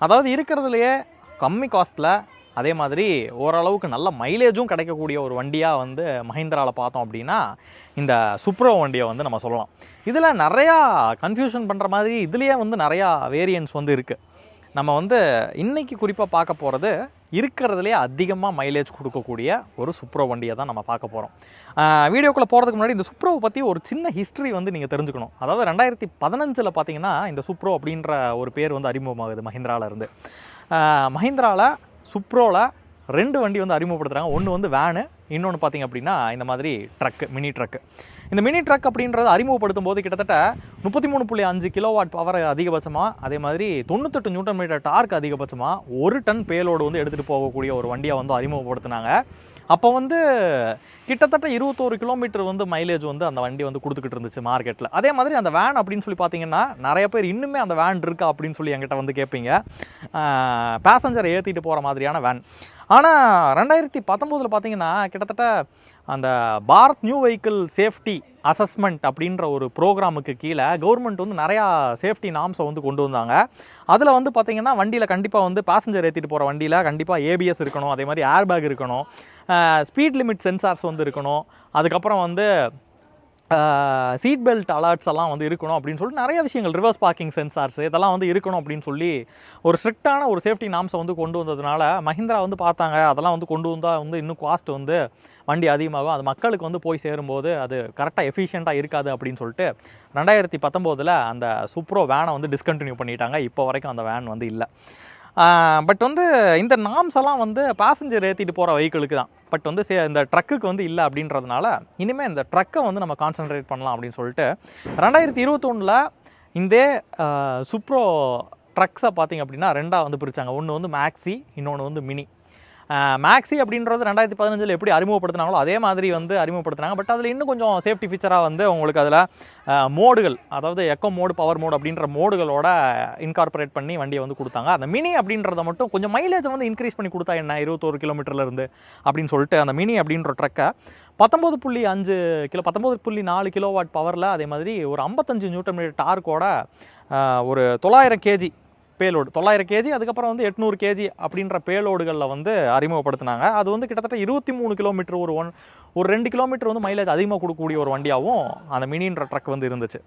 அதாவது இருக்கிறதுலையே கம்மி காஸ்ட்டில் அதே மாதிரி ஓரளவுக்கு நல்ல மைலேஜும் கிடைக்கக்கூடிய ஒரு வண்டியாக வந்து மஹிந்திராவில் பார்த்தோம் அப்படின்னா இந்த சுப்ரோ வண்டியை வந்து நம்ம சொல்லலாம். இதில் நிறையா கன்ஃபியூஷன் பண்ணுற மாதிரி இதுலேயே வந்து நிறையா வேரியன்ஸ் வந்து இருக்குது நம்ம வந்து இன்றைக்கி குறிப்பாக பார்க்க போகிறது இருக்கிறதுலே அதிகமாக மைலேஜ் கொடுக்கக்கூடிய ஒரு சுப்ரோ வண்டியை தான் நம்ம பார்க்க போகிறோம் வீடியோக்குள்ளே போகிறதுக்கு முன்னாடி இந்த சுப்ரோவை பற்றி ஒரு சின்ன ஹிஸ்ட்ரி வந்து நீங்கள் தெரிஞ்சுக்கணும். அதாவது ரெண்டாயிரத்தி பதினஞ்சில் பார்த்தீங்கன்னா இந்த சுப்ரோ அப்படின்ற ஒரு பேர் வந்து அறிமுகமாகுது மஹிந்திராவிலேருந்து மஹிந்திராவில் சுப்ரோவில் ரெண்டு வண்டி வந்து அறிமுகப்படுத்துகிறாங்க ஒன்று வந்து வேனு இன்னொன்று பார்த்தீங்க அப்படின்னா இந்த மாதிரி ட்ரக்கு மினி ட்ரக்கு இந்த மினி ட்ரக் அப்படின்றத அறிமுகப்படுத்தும் போது கிட்டத்தட்ட முப்பத்தி மூணு புள்ளி அஞ்சு கிலோவாட் பவர் அதிகபட்சமாக அதே மாதிரி தொண்ணூத்தெட்டு நியூட்டன் மீட்டர் டார்க் அதிகபட்சமாக ஒரு டன் பேலோடு வந்து எடுத்துகிட்டு போகக்கூடிய ஒரு வண்டியை வந்து அறிமுகப்படுத்தினாங்க. அப்போ வந்து கிட்டத்தட்ட இருபத்தோரு கிலோமீட்டர் வந்து மைலேஜ் வந்து அந்த வண்டி வந்து கொடுத்துக்கிட்டு இருந்துச்சு மார்க்கெட்டில் அதே மாதிரி அந்த வேன் அப்படின்னு சொல்லி பார்த்தீங்கன்னா நிறைய பேர் இன்னுமே அந்த வேன் இருக்கா அப்படின்னு சொல்லி என்கிட்ட வந்து கேட்பீங்க. பேசஞ்சரை ஏற்றிட்டு போகிற மாதிரியான வேன் ஆனால் ரெண்டாயிரத்தி பத்தொம்போதில் பார்த்தீங்கன்னா கிட்டத்தட்ட அந்த Bharat new vehicle safety assessment அப்படின்ற ஒரு ப்ரோக்ராமுக்கு கீழே கவர்மெண்ட் வந்து நிறையா சேஃப்டி நாம்ஸை வந்து கொண்டு வந்தாங்க. அதில் வந்து பார்த்திங்கன்னா வண்டியில் கண்டிப்பாக வந்து பேசஞ்சர் ஏற்றிட்டு போகிற வண்டியில் கண்டிப்பாக ஏபிஎஸ் இருக்கணும் அதே மாதிரி ஏர் பேக் இருக்கணும் ஸ்பீட் லிமிட் சென்சார்ஸ் வந்து இருக்கணும் அதுக்கப்புறம் வந்து சீட் பெல்ட் அலர்ட்ஸ் எல்லாம் வந்து இருக்கணும் அப்படின்னு சொல்லிட்டு நிறைய விஷயங்கள் ரிவர்ஸ் பார்க்கிங் சென்சார்ஸ் இதெல்லாம் வந்து இருக்கணும் அப்படின்னு சொல்லி ஒரு ஸ்ட்ரிக்டான ஒரு சேஃப்டி நாம்ஸை வந்து கொண்டு வந்ததுனால மஹிந்திரா வந்து பார்த்தாங்க. அதெல்லாம் வந்து கொண்டு வந்தால் வந்து இன்னும் காஸ்ட் வந்து வண்டி அதிகமாகும். அது மக்களுக்கு வந்து போய் சேரும்போது அது கரெக்டாக எஃபிஷியண்ட்டாக இருக்காது அப்படின்னு சொல்லிட்டு ரெண்டாயிரத்தி பத்தொம்போதில் அந்த சுப்ரோ வேனை வந்து டிஸ்கண்டினியூ பண்ணிட்டாங்க. இப்போ வரைக்கும் அந்த வேன் வந்து இல்லை. பட் வந்து இந்த நாம்ஸ் எல்லாம் வந்து பேசஞ்சர் ஏற்றிட்டு போகிற வெஹிக்கிளுக்கு தான். பட் வந்து சே இந்த ட்ரக்குக்கு வந்து இல்லை அப்படின்றதுனால இனிமேல் இந்த ட்ரக்கை வந்து நம்ம கான்சென்ட்ரேட் பண்ணலாம் அப்படின்னு சொல்லிட்டு ரெண்டாயிரத்தி இருபத்தொன்னில் இந்த சுப்ரோ ட்ரக்ஸை பார்த்தீங்க அப்படின்னா ரெண்டாக வந்து பிரித்தாங்க ஒன்று வந்து மேக்ஸி இன்னொன்று வந்து மினி மேக்ஸி அப்படின்றது ரெண்டாயிரத்தி பதினஞ்சில் எப்படி அறிமுகப்படுத்தினாங்களோ அதே மாதிரி வந்து அறிமுகப்படுத்தினாங்க. பட் அதில் இன்னும் கொஞ்சம் சேஃப்டி ஃபீச்சராக வந்து உங்களுக்கு அதில் மோடுகள் அதாவது எக்கோ மோடு பவர் மோடு அப்படின்ற மோடுகளோட இன்கார்பரேட் பண்ணி வண்டியை வந்து கொடுத்தாங்க. அந்த மினி அப்படின்றத மட்டும் கொஞ்சம் மைலேஜ் வந்து இன்க்ரீஸ் பண்ணி கொடுத்தா என்ன? இருபத்தோரு கிலோமீட்டர்லேருந்து அப்படின்னு சொல்லிட்டு அந்த மினி அப்படின்ற ட்ரக்கை பத்தொம்பது புள்ளி அஞ்சு கிலோ பத்தொம்பது புள்ளி நாலு கிலோவாட் பவரில் அதே மாதிரி ஒரு ஐம்பத்தஞ்சு நியூட்டன் மீட்டர் டார்க்கோட ஒரு தொள்ளாயிரம் கேஜி பேலோடு. தொள்ளாயிரம் கேஜி அதுக்கப்புறம் வந்து எட்நூறு கேஜி அப்படின்ற பேலோடுகளில் வந்து அறிமுகப்படுத்தினாங்க. அது வந்து கிட்டத்தட்ட இருபத்தி மூணு கிலோமீட்டர் ஒரு ஒன் ஒரு ரெண்டு கிலோமீட்டர் வந்து மைலேஜ் அதிகமாக கொடுக்கக்கூடிய ஒரு வண்டியாகவும் அந்த மினின்ற ட்ரக் வந்து இருந்துச்சு.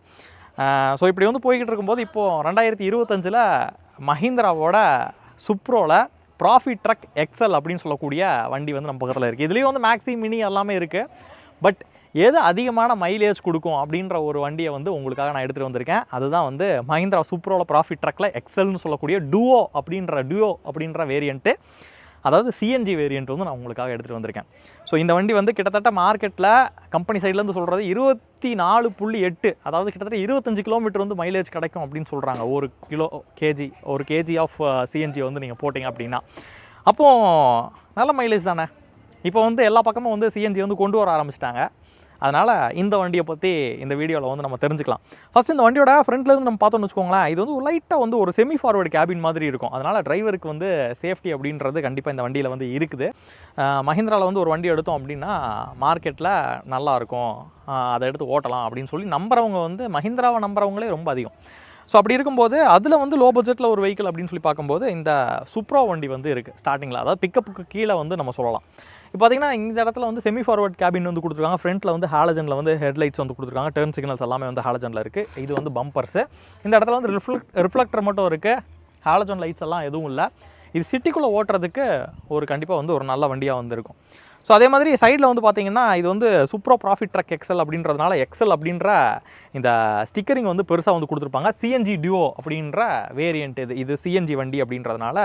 ஸோ இப்படி வந்து போய்கிட்டு இருக்கும்போது இப்போது ரெண்டாயிரத்தி இருபத்தஞ்சில் மஹிந்திராவோட சுப்ரோவில் ப்ராஃபிட் ட்ரக் எக்ஸல் அப்படின்னு சொல்லக்கூடிய வண்டி வந்து நம்ம பக்கத்தில் இருக்குது இதுலேயும் வந்து மேக்ஸி மினி எல்லாமே இருக்குது பட் எது அதிகமான மைலேஜ் கொடுக்கும் அப்படின்ற ஒரு வண்டியை வந்து உங்களுக்காக நான் எடுத்துகிட்டு வந்திருக்கேன். அதுதான் வந்து மஹிந்திரா சூப்பரோல ப்ராஃபிட் ட்ரக்கில் எக்ஸல்னு சொல்லக்கூடிய டுவோ அப்படின்ற டுவோ அப்படின்ற வேரியண்ட்டு அதாவது சிஎன்ஜி வேரியண்ட் வந்து நான் உங்களுக்காக எடுத்துகிட்டு வந்திருக்கேன். ஸோ இந்த வண்டி வந்து கிட்டத்தட்ட மார்க்கெட்டில் கம்பெனி சைட்லேருந்து சொல்கிறது இருபத்தி நாலு புள்ளி எட்டு அதாவது கிட்டத்தட்ட இருபத்தஞ்சு கிலோமீட்டர் வந்து மைலேஜ் கிடைக்கும் அப்படின்னு சொல்கிறாங்க ஒரு கிலோ கேஜி ஒரு கேஜி ஆஃப் சிஎன்ஜி வந்து நீங்கள் போட்டிங்க அப்படின்னா. அப்போது நல்ல மைலேஜ் தானே? இப்போ வந்து எல்லா பக்கமும் வந்து சிஎன்ஜி வந்து கொண்டு வர ஆரம்பிச்சிட்டாங்க. அதனால் இந்த வண்டியை பற்றி இந்த வீடியோவில் வந்து நம்ம தெரிஞ்சுக்கலாம். ஃபஸ்ட் இந்த வண்டியோட ஃப்ரண்ட்லேருந்து நம்ம பார்த்தோம்னு வச்சுக்கோங்களேன் இது வந்து லைட்டாக வந்து ஒரு செமி ஃபார்வர்டு கேபின் மாதிரி இருக்கும். அதனால் டிரைவருக்கு வந்து சேஃப்டி அப்படின்றது கண்டிப்பாக இந்த வண்டியில் வந்து இருக்குது. மஹிந்திராவில் வந்து ஒரு வண்டி எடுத்தோம் அப்படின்னா மார்க்கெட்டில் நல்லாயிருக்கும் அதை எடுத்து ஓட்டலாம் அப்படின்னு சொல்லி நம்புறவங்க வந்து மஹிந்திராவை நம்புறவங்களே ரொம்ப அதிகம். ஸோ அப்படி இருக்கும்போது அதில் வந்து லோ பட்ஜெட்டில் ஒரு வெஹிக்கிள் அப்படின்னு சொல்லி பார்க்கும்போது இந்த சுப்ரோ வண்டி வந்து இருக்குது ஸ்டார்டிங்கில் அதாவது பிக்கப்புக்கு கீழே வந்து நம்ம சொல்லலாம். இப்போ பார்த்தீங்கன்னா இந்த இடத்துல வந்து செமி ஃபார்வர்ட் கேபின் வந்து கொடுத்துருக்காங்க. ஃப்ரண்ட்டில் வந்து ஹாலஜனில் வந்து ஹெட்லைட்ஸ் வந்து கொடுத்துருக்காங்க. டர்ன் சிக்னல்ஸ் எல்லாமே வந்து ஹாலஜனில் இருக்குது இது வந்து பம்பர்ஸு இந்த இடத்துல வந்து ரிஃப்ளெக்ட் ரிஃப்ளெக்டர் மட்டும் இருக்குது ஹாலஜன் லைட்ஸ் எல்லாம் எதுவும் இல்லை. இது சிட்டிக்குள்ளே ஓட்டுறதுக்கு ஒரு கண்டிப்பாக வந்து ஒரு நல்ல வண்டியாக வந்துருக்கும். ஸோ அதே மாதிரி சைடில் வந்து பார்த்தீங்கன்னா இது வந்து சூப்பரோ ப்ராஃபிட் ட்ரக் எக்ஸல் அப்படின்றதுனால எக்ஸல் அப்படின்ற இந்த ஸ்டிக்கரிங் வந்து பெருசாக வந்து கொடுத்துருப்பாங்க. சிஎன்ஜி டியோ அப்படின்ற வேரியண்ட் இது இது சிஎன்ஜி வண்டி அப்படின்றதுனால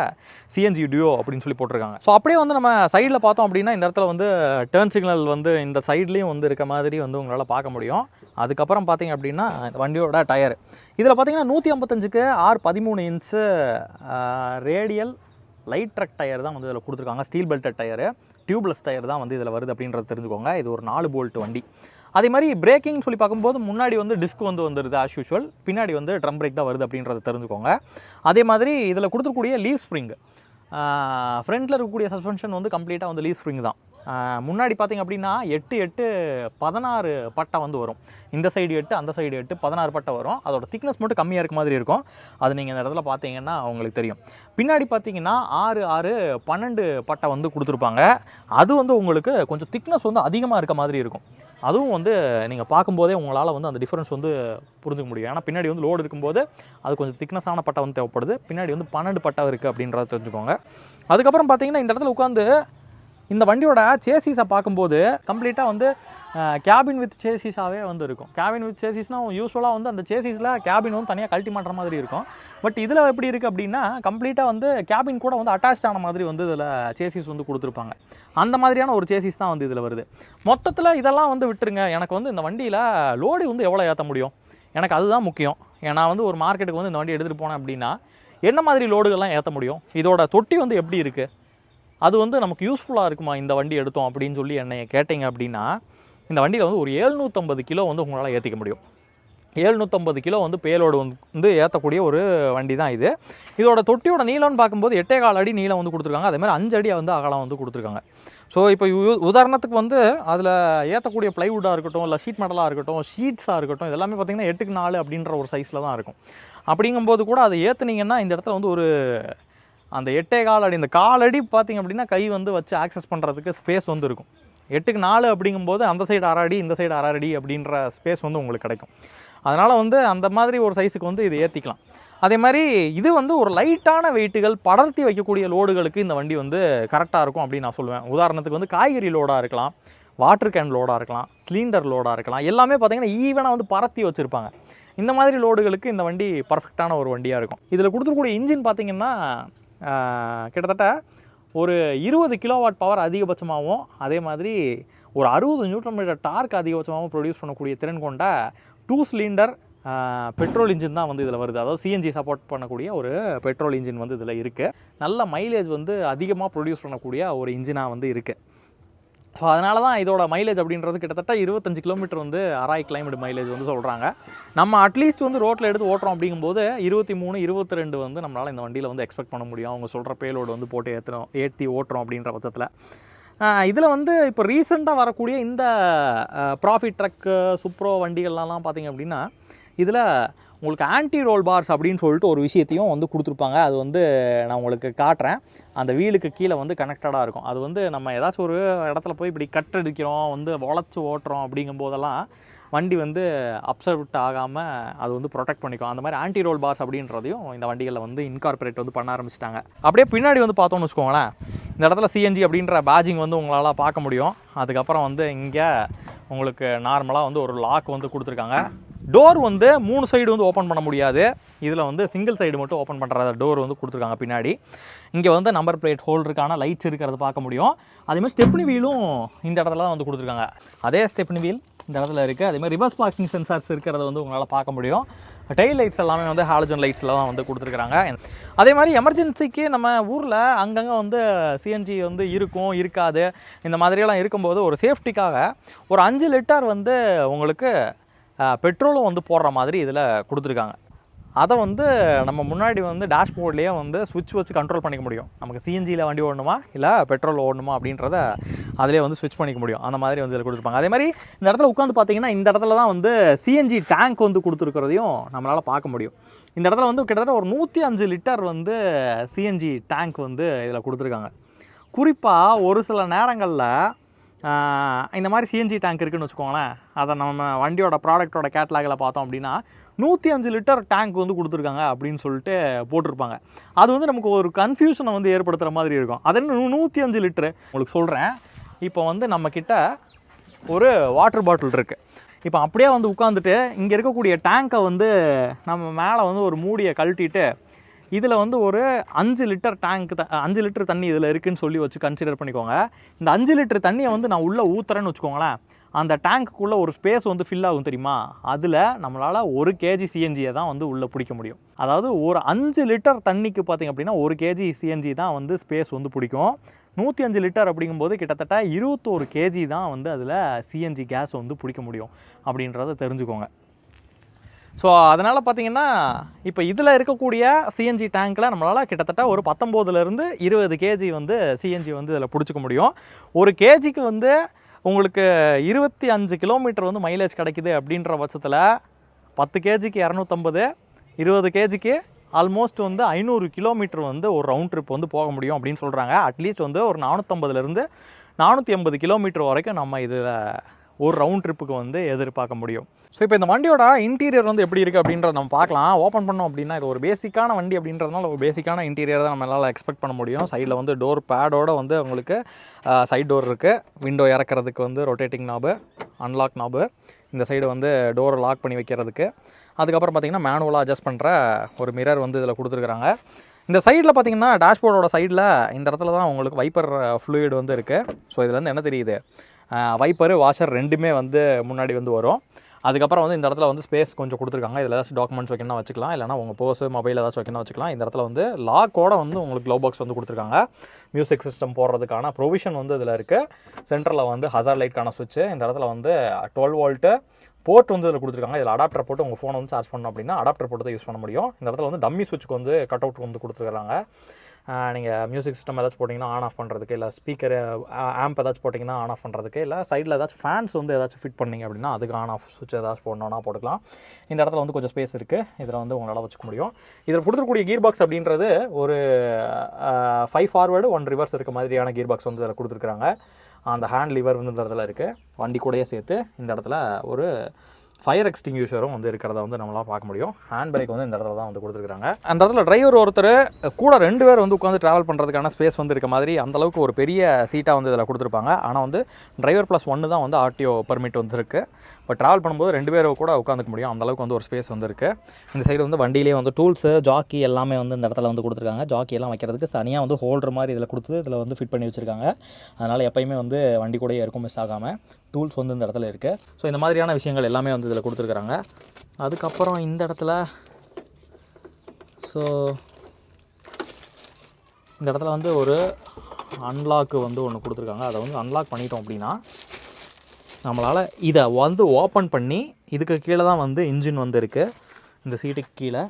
சிஎன்ஜி டியோ அப்படின்னு சொல்லி போட்டிருக்காங்க. ஸோ அப்படியே வந்து நம்ம சைடில் பார்த்தோம் அப்படின்னா இந்த இடத்துல வந்து டேர்ன் சிக்னல் வந்து இந்த சைட்லேயும் வந்து இருக்க மாதிரி வந்து உங்களால் பார்க்க முடியும். அதுக்கப்புறம் பார்த்தீங்க அப்படின்னா இந்த வண்டியோட டயர் இதில் பார்த்தீங்கன்னா நூற்றி ஐம்பத்தஞ்சுக்கு ஆர் பதிமூணு inch radial light truck tyre தான் வந்து இதில் கொடுத்துருக்காங்க. Steel belt tyre tubeless tyre தான் வந்து இதில் வருது அப்படின்றத தெரிஞ்சுக்கோங்க. இது ஒரு நாலு போல்ட் வண்டி. அதே மாதிரி பிரேக்கிங் சொல்லி பார்க்கும்போது முன்னாடி வந்து டிஸ்க் வந்து வந்துடுது ஆஸ் யூஷுவல் பின்னாடி வந்து ட்ரம் பிரேக் தான் வருது அப்படின்றத தெரிஞ்சுக்கோங்க. அதே மாதிரி இதில் கொடுத்துருக்கூடிய லீவ் ஸ்ப்ரிங் ஃப்ரண்ட்டில் இருக்கக்கூடிய சஸ்பென்ஷன் வந்து கம்ப்ளீட்டாக வந்து லீவ் ஸ்ப்ரிங் தான். முன்னாடி பார்த்திங்க அப்படின்னா எட்டு எட்டு பதினாறு பட்டை வந்து வரும். இந்த சைடு எட்டு அந்த சைடு எட்டு பதினாறு பட்டை வரும். அதோட திக்னஸ் மட்டும் கம்மியாக இருக்க மாதிரி இருக்கும். அது நீங்கள் இந்த இடத்துல பார்த்தீங்கன்னா உங்களுக்கு தெரியும். பின்னாடி பார்த்தீங்கன்னா ஆறு ஆறு பன்னெண்டு பட்டை வந்து கொடுத்துருப்பாங்க. அது வந்து உங்களுக்கு கொஞ்சம் திக்னஸ் வந்து அதிகமாக இருக்க மாதிரி இருக்கும். அதுவும் வந்து நீங்கள் பார்க்கும்போதே உங்களால் வந்து அந்த டிஃப்ரென்ஸ் வந்து புரிஞ்சுக்க முடியும். ஏன்னா பின்னாடி வந்து லோடு இருக்கும்போது அது கொஞ்சம் திக்னஸான பட்டை வந்து தேவைப்படுது. பின்னாடி வந்து பன்னெண்டு பட்டை இருக்குது அப்படின்றத தெரிஞ்சுக்கோங்க. அதுக்கப்புறம் பார்த்தீங்கன்னா இந்த இடத்துல உட்காந்து இந்த வண்டியோட சேசிஸை பார்க்கும்போது கம்ப்ளீட்டாக வந்து கேபின் வித் சேசிஸாகவே வந்து இருக்கும். கேபின் வித் சேசிஸ்னால் யூஸ்வலாக வந்து அந்த சேசிஸில் கேபின் வந்து தனியாக கழட்டி மாட்டுற மாதிரி இருக்கும். பட் இதில் எப்படி இருக்குது அப்படின்னா கம்ப்ளீட்டாக வந்து கேபின் கூட வந்து அட்டாச் ஆன மாதிரி வந்து இதில் சேசிஸ் வந்து கொடுத்துருப்பாங்க. அந்த மாதிரியான ஒரு சேசிஸ் தான் வந்து இதில் வருது. மொத்தத்தில் இதெல்லாம் வந்து விட்டுருங்க. எனக்கு வந்து இந்த வண்டியில் லோடு வந்து எவ்வளோ ஏற்ற முடியும்? எனக்கு அதுதான் முக்கியம். ஏன்னா வந்து ஒரு மார்க்கெட்டுக்கு வந்து இந்த வண்டி எடுத்துகிட்டு போனேன் அப்படின்னா என்ன மாதிரி லோடுகள்லாம் ஏற்ற முடியும்? இதோட தொட்டி வந்து எப்படி இருக்குது அது வந்து நமக்கு யூஸ்ஃபுல்லாக இருக்குமா இந்த வண்டி எடுத்தோம் அப்படின்னு சொல்லி என்னை கேட்டிங்க அப்படின்னா இந்த வண்டியில் வந்து ஒரு ஏழ்நூற்றம்பது கிலோ வந்து உங்களால் ஏற்றிக்க முடியும். ஏழ்நூற்றம்பது கிலோ வந்து பேலோடு வந்து ஏற்றக்கூடிய ஒரு வண்டி தான் இது. இதோட தொட்டியோட நீளம்னு பார்க்கும்போது எட்டே கால் அடி நீளம் வந்து கொடுத்துருக்காங்க. அதேமாதிரி அஞ்சு அடி வந்து அகலம் வந்து கொடுத்துருக்காங்க. ஸோ இப்போ உதாரணத்துக்கு வந்து அதில் ஏற்றக்கூடிய ப்ளைவுட்டாக இருக்கட்டும் இல்லை ஷீட் மெட்டலாக இருக்கட்டும் ஷீட்ஸாக இருக்கட்டும் இதெல்லாமே பார்த்தீங்கன்னா எட்டுக்கு நாலு அப்படின்ற ஒரு சைஸில் தான் இருக்கும். அப்படிங்கும்போது கூட அதை ஏற்றுனீங்கன்னா இந்த இடத்துல வந்து ஒரு அந்த எட்டே கால் அடி இந்த காலடி பார்த்திங்க பார்த்தீங்க அப்படின்னா கை வந்து வச்சு ஆக்சஸ் பண்ணுறதுக்கு ஸ்பேஸ் வந்து இருக்கும். எட்டுக்கு நாலு அப்படிங்கும்போது அந்த சைடு அரை அடி இந்த சைடு அரை அடி அப்படின்ற ஸ்பேஸ் வந்து உங்களுக்கு கிடைக்கும். அதனால் வந்து அந்த மாதிரி ஒரு சைஸுக்கு வந்து இது ஏற்றிக்கலாம் அதே மாதிரி இது வந்து ஒரு லைட்டான வெயிட்டுகள் படர்த்தி வைக்கக்கூடிய லோடுகளுக்கு இந்த வண்டி வந்து கரெக்டாக இருக்கும் அப்படின்னு நான் சொல்லுவேன். உதாரணத்துக்கு வந்து காய்கறி லோடாக இருக்கலாம் வாட்டர் கேன் லோடாக இருக்கலாம் சிலிண்டர் லோடாக இருக்கலாம். எல்லாமே பார்த்திங்கன்னா ஈவனாக வந்து பரத்தி வச்சுருப்பாங்க. இந்த மாதிரி லோடுகளுக்கு இந்த வண்டி பர்ஃபெக்டான ஒரு வண்டியாக இருக்கும். இதில் கொடுத்துருக்கூடிய இன்ஜின் பார்த்திங்கன்னா கிட்டத்தட்ட ஒரு இருபது கிலோவாட் பவர் அதிகபட்சமாகவும் அதே மாதிரி ஒரு அறுபது நியூட்ரன் மீட்டர் டார்க் அதிகபட்சமாகவும் ப்ரொடியூஸ் பண்ணக்கூடிய திறன் கொண்ட டூ சிலிண்டர் பெட்ரோல் இன்ஜின் தான் வந்து இதில் வருது. அதாவது சிஎன்ஜி சப்போர்ட் பண்ணக்கூடிய ஒரு பெட்ரோல் இன்ஜின் வந்து இதில் இருக்குது நல்ல மைலேஜ் வந்து அதிகமாக ப்ரொடியூஸ் பண்ணக்கூடிய ஒரு இன்ஜினாக வந்து இருக்குது ஸோ அதனால தான் இதோட மைலேஜ் அப்படின்றது கிட்டத்தட்ட இருபத்தஞ்சு கிலோமீட்டர் வந்து அராய் கிளைமேட் மைலேஜ் வந்து சொல்கிறாங்க நம்ம அட்லீஸ்ட் வந்து ரோட்டில் எடுத்து ஓட்டுறோம் அப்படிங்கும்போது இருபத்தி மூணு இருபத்தி ரெண்டு வந்து நம்மளால் இந்த வண்டியில் வந்து எக்ஸ்பெக்ட் பண்ண முடியும். அவங்க சொல்கிற பேலோடு வந்து போட்டு ஏற்றுறோம் ஏற்றி ஓட்டுறோம் அப்படின்ற பட்சத்தில். இதில் வந்து இப்போ ரீசெண்டாக வரக்கூடிய இந்த ப்ராஃபிட் ட்ரக்கு சுப்ரோ வண்டிகள்லாம் பார்த்தீங்க அப்படின்னா இதில் உங்களுக்கு ஆன்டி ரோல் பார்ஸ் அப்படின்னு சொல்லிட்டு ஒரு விஷயத்தையும் வந்து கொடுத்துருப்பாங்க. அது வந்து நான் உங்களுக்கு காட்டுறேன். அந்த வீலுக்கு கீழே வந்து கனெக்டடாக இருக்கும். அது வந்து நம்ம ஏதாச்சும் ஒரு இடத்துல போய் இப்படி கட் அடிக்கிறோம் வந்து வளைச்சு ஓட்டுறோம் அப்படிங்கும் போதெல்லாம் வண்டி வந்து அப்சர்வ்ட் ஆகாமல் அது வந்து ப்ரொடெக்ட் பண்ணிக்கும். அந்த மாதிரி ஆன்டி ரோல் பார்ஸ் அப்படின்றதையும் இந்த வண்டிகளில் வந்து இன்கார்பரேட் வந்து பண்ண ஆரம்பிச்சிட்டாங்க. அப்படியே பின்னாடி வந்து பார்த்தோம்னு வச்சுக்கோங்களேன். இந்த இடத்துல சிஎன்ஜி அப்படின்ற பேஜிங் வந்து உங்களால் பார்க்க முடியும். அதுக்கப்புறம் வந்து இங்கே உங்களுக்கு நார்மலாக வந்து ஒரு லாக் வந்து கொடுத்துருக்காங்க. டோர் வந்து மூணு சைடு வந்து ஓப்பன் பண்ண முடியாது. இதில் வந்து சிங்கிள் சைடு மட்டும் ஓப்பன் பண்ணுற டோர் வந்து கொடுத்துருக்காங்க பின்னாடி. இங்கே வந்து நம்பர் பிளேட் ஹோல்டருக்கான லைட்ஸ் இருக்கிறத பார்க்க முடியும். அதேமாதிரி ஸ்டெப்னி வீலும் இந்த இடத்துல தான் வந்து கொடுத்துருக்காங்க. அதே ஸ்டெப்னி வீல் இந்த இடத்துல இருக்குது அதேமாதிரி ரிவர்ஸ் பார்க்கிங் சென்சார்ஸ் இருக்கிறத வந்து உங்களால் பார்க்க முடியும். டெயில் லைட்ஸ் எல்லாமே வந்து ஹாலஜன் லைட்ஸில் தான் வந்து கொடுத்துருக்குறாங்க அதே மாதிரி எமர்ஜென்சிக்கு நம்ம ஊரில் அங்கங்கே வந்து சிஎன்ஜி வந்து இருக்கும் இருக்காது. இந்த மாதிரியெல்லாம் இருக்கும்போது ஒரு சேஃப்டிக்காக ஒரு அஞ்சு லிட்டர் வந்து உங்களுக்கு பெட்ரோலும் வந்து போடுற மாதிரி இதில் கொடுத்துருக்காங்க. அதை வந்து நம்ம முன்னாடி வந்து டேஷ்போர்ட்லேயே வந்து சுவிட்ச் வச்சு கண்ட்ரோல் பண்ணிக்க முடியும். நமக்கு சிஎன்ஜியில் வண்டி ஓடணுமா? இல்லை பெட்ரோல் ஓடணுமா? அப்படின்றத அதிலே வந்து ஸ்விட்ச் பண்ணிக்க முடியும். அந்த மாதிரி வந்து இதில் கொடுத்துருப்பாங்க. அதே மாதிரி இந்த இடத்துல உட்காந்து பார்த்தீங்கன்னா இந்த இடத்துல தான் வந்து சிஎன்ஜி டேங்க் வந்து கொடுத்துருக்கிறதையும் நம்மளால் பார்க்க முடியும். இந்த இடத்துல வந்து கிட்டத்தட்ட ஒரு நூற்றி அஞ்சு லிட்டர் வந்து சிஎன்ஜி டேங்க் வந்து இதில் கொடுத்துருக்காங்க. குறிப்பாக ஒரு சில நேரங்களில் இந்த மாதிரி சிஎன்ஜி டேங்க் இருக்குன்னு வச்சுக்கோங்களேன். அதை நம்ம வண்டியோட ப்ராடக்ட்டோட கேட்லாகில் பார்த்தோம் அப்படின்னா நூற்றி அஞ்சு லிட்டர் டேங்க் வந்து கொடுத்துருக்காங்க அப்படின்னு சொல்லிட்டு போட்டிருப்பாங்க. அது வந்து நமக்கு ஒரு கன்ஃபியூஷனை வந்து ஏற்படுத்துகிற மாதிரி இருக்கும். அது என்ன நூற்றி அஞ்சு லிட்டரு உங்களுக்கு சொல்கிறேன் இப்போ வந்து நம்மக்கிட்ட ஒரு வாட்டர் பாட்டில் இருக்குது இப்போ அப்படியே வந்து உட்காந்துட்டு இங்கே இருக்கக்கூடிய டேங்கை வந்து நம்ம மேலே வந்து ஒரு மூடியை கழட்டிட்டு இதில் வந்து ஒரு அஞ்சு லிட்டர் டேங்க் த அஞ்சு லிட்டர் தண்ணி இதில் இருக்குதுன்னு சொல்லி வச்சு கன்சிடர் பண்ணிக்கோங்க. இந்த அஞ்சு லிட்டர் தண்ணியை வந்து நான் உள்ளே ஊற்றுறேன்னு வச்சுக்கோங்களேன். அந்த டேங்க்குள்ளே ஒரு ஸ்பேஸ் வந்து ஃபில் ஆகும் தெரியுமா? அதில் நம்மளால் ஒரு கேஜி சிஎன்ஜியை தான் வந்து உள்ளே பிடிக்க முடியும். அதாவது ஒரு அஞ்சு லிட்டர் தண்ணிக்கு பார்த்திங்க அப்படின்னா ஒரு கேஜி சிஎன்ஜி தான் வந்து ஸ்பேஸ் வந்து பிடிக்கும். நூற்றி அஞ்சு லிட்டர் அப்படிங்கும்போது கிட்டத்தட்ட இருபத்தோரு கேஜி தான் வந்து அதில் சிஎன்ஜி கேஸ் வந்து பிடிக்க முடியும் அப்படின்றத தெரிஞ்சுக்கோங்க. ஸோ அதனால் பார்த்தீங்கன்னா இப்போ இதில் இருக்கக்கூடிய சிஎன்ஜி டேங்க்கில் நம்மளால் கிட்டத்தட்ட ஒரு பத்தொம்போதுலேருந்து இருபது கேஜி வந்து சிஎன்ஜி வந்து இதில் பிடிச்சிக்க முடியும். ஒரு கேஜிக்கு வந்து உங்களுக்கு இருபத்தி அஞ்சு கிலோமீட்டர் வந்து மைலேஜ் கிடைக்குது அப்படின்ற பட்சத்தில் பத்து கேஜிக்கு இரநூத்தம்பது இருபது கேஜிக்கு ஆல்மோஸ்ட் வந்து ஐநூறு கிலோமீட்டர் வந்து ஒரு ரவுண்ட் ட்ரிப் வந்து போக முடியும் அப்படின்னு சொல்கிறாங்க அட்லீஸ்ட் வந்து ஒரு நானூற்றம்பதுலேருந்து நானூற்றி ஐம்பது கிலோமீட்டர் வரைக்கும் நம்ம இதில் ஒரு ரவுண்ட் ட்ரிப்புக்கு வந்து எதிர்பார்க்க முடியும். ஸோ இப்போ இந்த வண்டியோட இன்டீரியர் வந்து எப்படி இருக்குது அப்படின்றத நம்ம பார்க்கலாம். ஓப்பன் பண்ணோம் அப்படின்னா இது ஒரு பேசிக்கான வண்டி அப்படின்றதுனால ஒரு பேசிக்கான இன்டீரியர் தான் நம்மளால் எக்ஸ்பெக்ட் பண்ண முடியும். சைடில் வந்து டோர் பேடோட வந்து உங்களுக்கு சைட் டோர் இருக்குது விண்டோ இறக்குறதுக்கு வந்து ரொட்டேட்டிங் நாபு அன்லாக் நாபு இந்த சைடு வந்து டோரை லாக் பண்ணி வைக்கிறதுக்கு. அதுக்கப்புறம் பார்த்திங்கன்னா மேனுவலாக அட்ஜஸ்ட் பண்ணுற ஒரு மிரர் வந்து இதில் கொடுத்துருக்குறாங்க இந்த சைடில் பார்த்தீங்கன்னா டேஷ்போர்டோட சைடில் இந்த இடத்துல தான் உங்களுக்கு வைப்பர் ஃப்ளூயிட் வந்து இருக்குது ஸோ இதுலேருந்து என்ன தெரியுது? வைப்பரு வாஷர் ரெண்டுமே வந்து முன்னாடி வந்து வரும். அதுக்கப்புறம் வந்து இந்த இடத்துல வந்து ஸ்பேஸ் கொஞ்சம் கொடுத்துருக்காங்க. இதில் ஏதாச்சும் டாக்குமெண்ட்ஸ் வைக்கணும் வச்சுக்கலாம். இல்லைனா உங்கள் பர்ஸ் மொபைல் ஏதாச்சும் வைக்கணும் வச்சுக்கலாம். இந்த இடத்துல வந்து லாக்கோட வந்து உங்களுக்கு க்ளோ பாக்ஸ் வந்து கொடுத்துருக்காங்க. மியூசிக் சிஸ்டம் போடுறதுக்கான ப்ரொவிஷன் வந்து இதில் இருக்குது சென்டரில் வந்து ஹசார் லைட்கான சுவிட்சு இந்த இடத்துல வந்து டுவெல் வோல்ட்டு போர்ட் வந்து இதில் கொடுத்துருக்காங்க. இதில் அடாப்டர் போட்டு உங்கள் ஃபோனை வந்து சார்ஜ் பண்ணணும் அப்படின்னா அடாப்டர் போட்டு தான் யூஸ் பண்ண முடியும். இந்த இடத்துல வந்து டம்மி சுவிட்சுக்கு வந்து கட் அவுட் வந்து கொடுத்துருக்காங்க. நீங்கள் மியூசிக் சிஸ்டம் ஏதாச்சும் போட்டிங்கன்னா ஆன் ஆஃப் பண்ணுறதுக்கு இல்லை ஸ்பீக்கர் ஆம்ப் ஏதாச்சும் போட்டிங்கன்னா ஆன் ஆஃப் பண்ணுறதுக்கு இல்லை சைடில் ஏதாச்சும் ஃபேன்ஸ் வந்து ஏதாச்சும் ஃபிட் பண்ணீங்க அப்படின்னா அதுக்கு ஆன் ஆஃப் சுவிட்ச் ஏதாச்சும் போடணும்னா போட்டுக்கலாம். இந்த இடத்துல வந்து கொஞ்சம் ஸ்பேஸ் இருக்குது இதில் வந்து உங்களால் வச்சுக்க முடியும். இதில் கொடுத்துருக்கூடிய கீர் பாக்ஸ் அப்படின்றது ஒரு ஃபைவ் ஃபார்வேர்டு ஒன் ரிவர்ஸ் இருக்க மாதிரியான கீர் பாக்ஸ் வந்து இதில் கொடுத்துருக்குறாங்க. அந்த ஹேண்ட் லிவர் வந்து இந்த இடத்துல இருக்குது வண்டி கூடயே சேர்த்து இந்த இடத்துல ஒரு ஃபயர் எக்ஸ்டிங்யூஷரும் வந்து இருக்கிறத வந்து நம்மளால் பார்க்க முடியும். ஹேண்ட் பிரேக் வந்து இந்த இடத்துல தான் வந்து கொடுத்துருக்காங்க அந்த இடத்துல டிரைவர் ஒருத்தர் கூட ரெண்டு பேர் வந்து உட்காந்து ட்ராவல் பண்ணுறதுக்கான ஸ்பேஸ் வந்து இருக்க மாதிரி அந்த அளவுக்கு ஒரு பெரிய சீட்டாக வந்து இதில் கொடுத்துருப்பாங்க. ஆனால் வந்து டிரைவர் ப்ளஸ் ஒன்று தான் வந்து ஆர்டிஓ பர்மிட் வந்து இருக்குது பட் ட்ராவல் பண்ணும்போது ரெண்டு பேரும் கூட உட்காந்துக்க முடியும். அந்த அளவுக்கு வந்து ஒரு ஸ்பேஸ் வந்து இருக்குது இந்த சைடு வந்து வண்டியிலே வந்து டூல்ஸு ஜாக்கி எல்லாமே வந்து இந்த இடத்துல வந்து கொடுத்துருக்காங்க. ஜாக்கி எல்லாம் வைக்கிறதுக்கு தனியாக வந்து ஹோல்டர் மாதிரி இதில் கொடுத்து இதில் வந்து ஃபிட் பண்ணி வச்சுருக்காங்க. அதனால் எப்பயுமே வந்து வண்டி கூடயே இருக்கும் மிஸ் ஆகாமல் டூல்ஸ் வந்து இந்த இடத்துல இருக்குது ஸோ இந்த மாதிரியான விஷயங்கள் எல்லாமே வந்து இதில் கொடுத்துருக்குறாங்க. அதுக்கப்புறம் இந்த இடத்துல ஸோ இந்த இடத்துல வந்து ஒரு அன்லாக்கு வந்து ஒன்று கொடுத்துருக்காங்க. அதை வந்து அன்லாக் பண்ணிட்டோம் அப்படின்னா நம்மளால் இதை வந்து ஓப்பன் பண்ணி இதுக்கு கீழே தான் வந்து இன்ஜின் வந்து இருக்குது இந்த சீட்டுக்கு கீழே.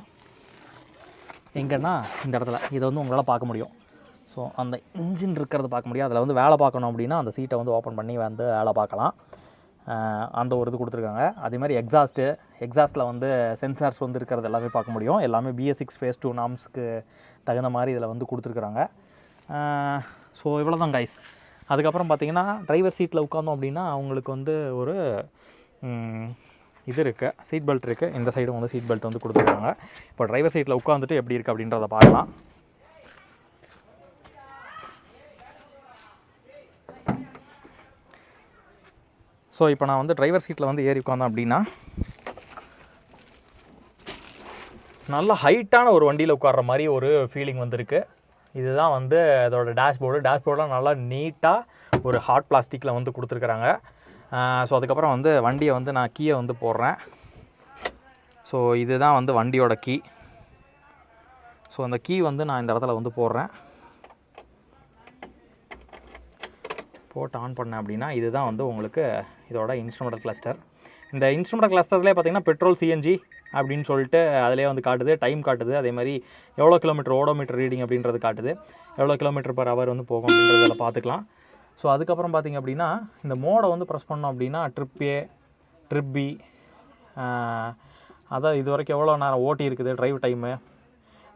எங்கன்னா இந்த இடத்துல. இதை வந்து உங்களால் பார்க்க முடியும். ஸோ அந்த இன்ஜின் இருக்கிறத பார்க்க முடியும். அதில் வந்து வேலை பார்க்கணும் அப்படின்னா அந்த சீட்டை வந்து ஓப்பன் பண்ணி வந்து வேலை பார்க்கலாம். அந்த ஒரு இது கொடுத்துருக்காங்க. அதே மாதிரி எக்ஸாஸ்ட்டு எக்ஸாஸ்ட்டில் வந்து சென்சார்ஸ் வந்து இருக்கிறது எல்லாமே பார்க்க முடியும். எல்லாமே பிஎஸ் சிக்ஸ் ஃபேஸ் டூ நாம்ஸ்க்கு தகுந்த மாதிரி இதில் வந்து கொடுத்துருக்குறாங்க. ஸோ இவ்வளோ தான் கைஸ் அதுக்கப்புறம் பார்த்தீங்கன்னா டிரைவர் சீட்டில் உட்காந்தோம் அப்படின்னா அவங்களுக்கு வந்து ஒரு இது இருக்குது சீட் பெல்ட் இருக்குது இந்த சைடும் வந்து சீட் பெல்ட் வந்து கொடுத்துருக்காங்க. இப்போ டிரைவர் சீட்டில் உட்காந்துட்டு எப்படி இருக்குது அப்படின்றத பார்க்கலாம். ஸோ இப்போ நான் வந்து டிரைவர் சீட்டில் வந்து ஏறி உட்காந்தேன் அப்படின்னா நல்ல ஹைட்டான ஒரு வண்டியில் உட்கார்ற மாதிரி ஒரு ஃபீலிங் வந்திருக்கு. இதுதான் வந்து அதோட டேஷ்போர்டு டேஷ்போர்டெலாம் நல்லா நீட்டாக ஒரு ஹாட் பிளாஸ்டிக்கில் வந்து கொடுத்துருக்குறாங்க. ஸோ அதுக்கப்புறம் வந்து வண்டியை வந்து நான் கீயை வந்து போடுறேன். ஸோ இதுதான் வந்து வண்டியோட கீ ஸோ அந்த கீ வந்து நான் இந்த இடத்துல வந்து போடுறேன். போட்டு ஆன் பண்ணேன் அப்படின்னா இதுதான் வந்து உங்களுக்கு இதோட இன்ஸ்ட்ருமெண்டல் கிளஸ்டர் இந்த இன்ஸ்ட்ருமெண்டல் கிளஸ்டர்லேயே பார்த்தீங்கன்னா பெட்ரோல் சிஎன்ஜி அப்படின்னு சொல்லிட்டு அதிலே வந்து காட்டுது. டைம் காட்டுது. அதே மாதிரி எவ்வளோ கிலோமீட்டர் ஓடோமீட்டர் ரீடிங் அப்படின்றது காட்டுது. எவ்வளோ கிலோமீட்டர் பர் ஹவர் வந்து போகும் அப்படின்றதில் பார்த்துக்கலாம். ஸோ அதுக்கப்புறம் பார்த்தீங்க அப்படின்னா இந்த மோடை வந்து ப்ரெஸ் பண்ணோம் அப்படின்னா ட்ரிப் ஏ ட்ரிப் பி அதான் இது வரைக்கும் எவ்வளோ நேரம் ஓட்டி இருக்குது ட்ரைவ் டைமு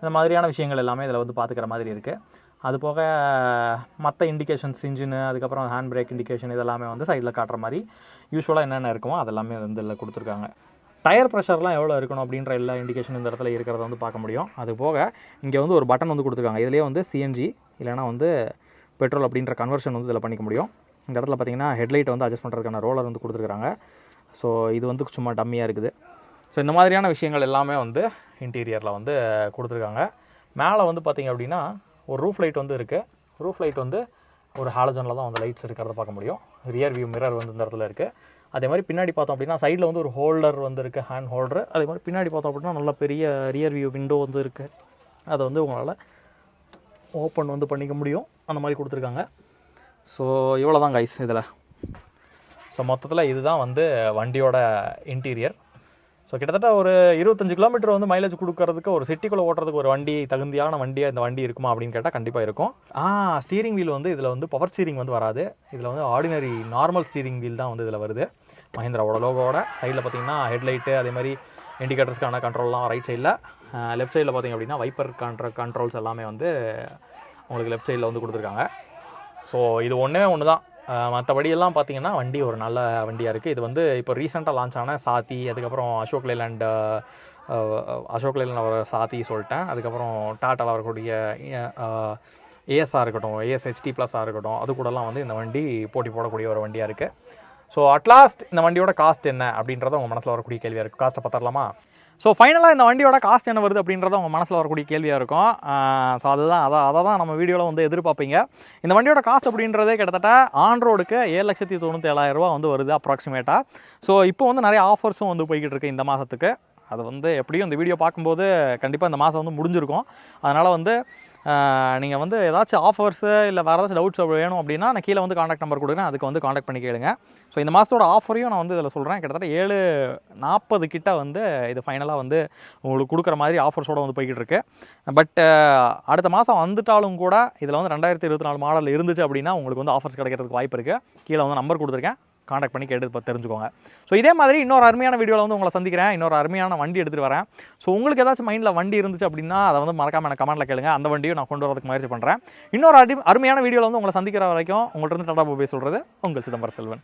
இந்த மாதிரியான விஷயங்கள் எல்லாமே இதில் வந்து பார்த்துக்கிற மாதிரி இருக்குது அது போக மற்ற இண்டிகேஷன்ஸ் இன்ஜினு அதுக்கப்புறம் ஹேண்ட் பிரேக் இண்டிகேஷன் இதெல்லாமே வந்து சைடில் காட்டுற மாதிரி யூஸ்வலாக என்னென்ன இருக்குமோ அதெல்லாமே வந்து இதில் கொடுத்துருக்காங்க. டயர் ப்ரெஷர்லாம் எவ்வளோ இருக்கணும் அப்படின்ற எல்லா இண்டிகேஷன் இந்த இடத்துல இருக்கிறத வந்து பார்க்க முடியும். அது போக இங்கே வந்து ஒரு பட்டன் வந்து கொடுத்துருக்காங்க. இதுலேயே வந்து சிஎன்ஜி இல்லைனா வந்து பெட்ரோல் அப்படின்ற கன்வர்ஷன் வந்து இதில் பண்ணிக்க முடியும். இந்த இடத்துல பார்த்தீங்கன்னா ஹெட்லைட் வந்து அட்ஜஸ்ட் பண்ணுறதுக்கான ரோலர் வந்து கொடுத்துருக்காங்க. ஸோ இது வந்து சும்மா டம்மியாக இருக்குது. ஸோ இந்த மாதிரியான விஷயங்கள் எல்லாமே வந்து இன்டீரியரில் வந்து கொடுத்துருக்காங்க. மேலே வந்து பார்த்திங்க அப்படின்னா ஒரு ரூஃப் லைட் வந்து இருக்குது ரூஃப் லைட் வந்து ஒரு ஹாலஜனில் தான் வந்து லைட்ஸ் இருக்கிறத பார்க்க முடியும். ரியர் வியூ மிரர் வந்து இந்த இடத்துல இருக்குது அதே மாதிரி பின்னாடி பார்த்தோம் அப்படின்னா சைடில் வந்து ஒரு ஹோல்டர் வந்து இருக்குது ஹேண்ட் ஹோல்டர் அதே மாதிரி பின்னாடி பார்த்தோம் அப்படின்னா நல்ல பெரிய ரியர் வியூ விண்டோ வந்து இருக்குது அதை வந்து உங்களால் ஓப்பன் வந்து பண்ணிக்க முடியும். அந்த மாதிரி கொடுத்துருக்காங்க. ஸோ இவ்வளோ தான் கைஸ் இதில். ஸோ மொத்தத்தில் இதுதான் வந்து வண்டியோட இன்டீரியர் ஸோ கிட்டத்தட்ட ஒரு இருபத்தஞ்சு கிலோமீட்டர் வந்து மைலேஜ் கொடுக்கறதுக்கு ஒரு சிட்டிக்குள்ளே ஓட்டுறதுக்கு ஒரு வண்டி தகுந்தியான வண்டியாக இந்த வண்டி இருக்குமா அப்படின்னு கேட்டால் கண்டிப்பாக இருக்கும். ஆ ஸ்டீரிங் வீல் வந்து இதில் வந்து பவர் ஸ்டீரிங் வந்து வராது. இதில் வந்து ஆர்டினரி நார்மல் ஸ்டீரிங் வீல் தான் வந்து இதில் வருது. மஹிந்திராவோட லோகோட சைடில் பார்த்தீங்கன்னா ஹெட்லைட்டு அதே மாதிரி இண்டிகேட்டர்ஸ்க்கான கண்ட்ரோல்லாம் ரைட் சைடில் லெஃப்ட் சைடில் பார்த்தீங்க அப்படின்னா வைப்பர் கண்ட்ரோ கண்ட்ரோல்ஸ் எல்லாமே வந்து உங்களுக்கு லெஃப்ட் சைடில் வந்து கொடுத்துருக்காங்க. ஸோ இது ஒன்றே ஒன்று தான் மற்றபடி எல்லாம் பார்த்தீங்கன்னா வண்டி ஒரு நல்ல வண்டியாக இருக்குது இது வந்து இப்போ ரீசெண்டாக லான்ச் ஆன சாத்தி அதுக்கப்புறம் அசோக் லேலாண்ட் அசோக் லேலாண்ட் வர சாத்தி சொல்லிட்டேன். அதுக்கப்புறம் டாட்டாவில் வரக்கூடிய ஏஎஸ்ஆர் இருக்கட்டும் ஏஎஸ் ஹெச்டி ப்ளஸ்ஸாக இருக்கட்டும் அது கூடலாம் வந்து இந்த வண்டி போட்டி போடக்கூடிய ஒரு வண்டியாக இருக்குது ஸோ அட்லாஸ்ட் இந்த வண்டியோட காஸ்ட் என்ன அப்படின்றத உங்கள் மனசில் வரக்கூடிய கேள்வியாக இருக்குது காஸ்ட்டை பார்த்துடலாமா ஸோ ஃபைனலாக இந்த வண்டியோட காஸ்ட் என்ன வருது அப்படின்றத உங்கள் மனசில் வரக்கூடிய கேள்வியாக இருக்கும். ஸோ அதுதான் அதை அதை தான் நம்ம வீடியோவில் வந்து எதிர்பார்ப்பீங்க. இந்த வண்டியோட காஸ்ட் அப்படின்றதே கிட்டத்தட்ட ஆன் ரோடுக்கு ஏழு லட்சத்தி தொண்ணூற்றி ஏழாயிரம் ரூபா வந்து வருது அப்ராக்சிமேட்டாக ஸோ இப்போ வந்து நிறைய ஆஃபர்ஸும் வந்து போய்கிட்டு இருக்கு இந்த மாதத்துக்கு அது வந்து எப்படியும் இந்த வீடியோ பார்க்கும்போது கண்டிப்பாக இந்த மாதம் வந்து முடிஞ்சிருக்கும். அதனால் வந்து நீங்கள் வந்து ஏதாச்சும் ஆஃபர்ஸு இல்லை வேறு ஏதாச்சும் டவுட்ஸ் வேணும் அப்படின்னா நான் கீழே வந்து காண்டாக்ட் நம்பர் கொடுக்குறேன். அதுக்கு வந்து காண்டாக்ட் பண்ணி கேளுங்க. ஸோ இந்த மாதத்தோட ஆஃபரையும் நான் வந்து இதில் சொல்கிறேன் கிட்டத்தட்ட ஏழு நாற்பது கிட்ட வந்து இது ஃபைனலாக வந்து உங்களுக்கு கொடுக்குற மாதிரி ஆஃபர்ஸோடு வந்து போய்கிட்டு இருக்கு. பட் அடுத்த மாதம் வந்துட்டாலும் கூட இதில் வந்து ரெண்டாயிரத்தி இருபத்தி நாலு மாடல் இருந்துச்சு அப்படின்னா உங்களுக்கு வந்து ஆஃபர்ஸ் கிடைக்கிறதுக்கு வாய்ப்பு இருக்குது கீழே வந்து நம்பர் கொடுத்துருக்கேன். காண்டாக்ட் பண்ணி கேட்டு இப்போ தெரிஞ்சுக்கோங்க. ஸோ இதே மாதிரி இன்னொரு அருமையான வீடியோவில் வந்து உங்களை சந்திக்கிறேன். இன்னொரு அருமையான வண்டி எடுத்துகிட்டு வரேன். ஸோ உங்களுக்கு ஏதாச்சும் மைண்டில் வண்டி இருந்துச்சு அப்படின்னா அதை வந்து மறக்காம எனக்கு கமெண்ட்டில் கேளுங்க. அந்த வண்டியும் நான் கொண்டு வரதுக்கு முயற்சி பண்ணுறேன் இன்னொரு அடி அருமையான வீடியோவில் வந்து உங்களை சந்திக்கிற வரைக்கும் உங்கள்கிட்ட இருந்து டாடா போய் சொல்கிறது உங்கள் சிதம்பரம் செல்வன்.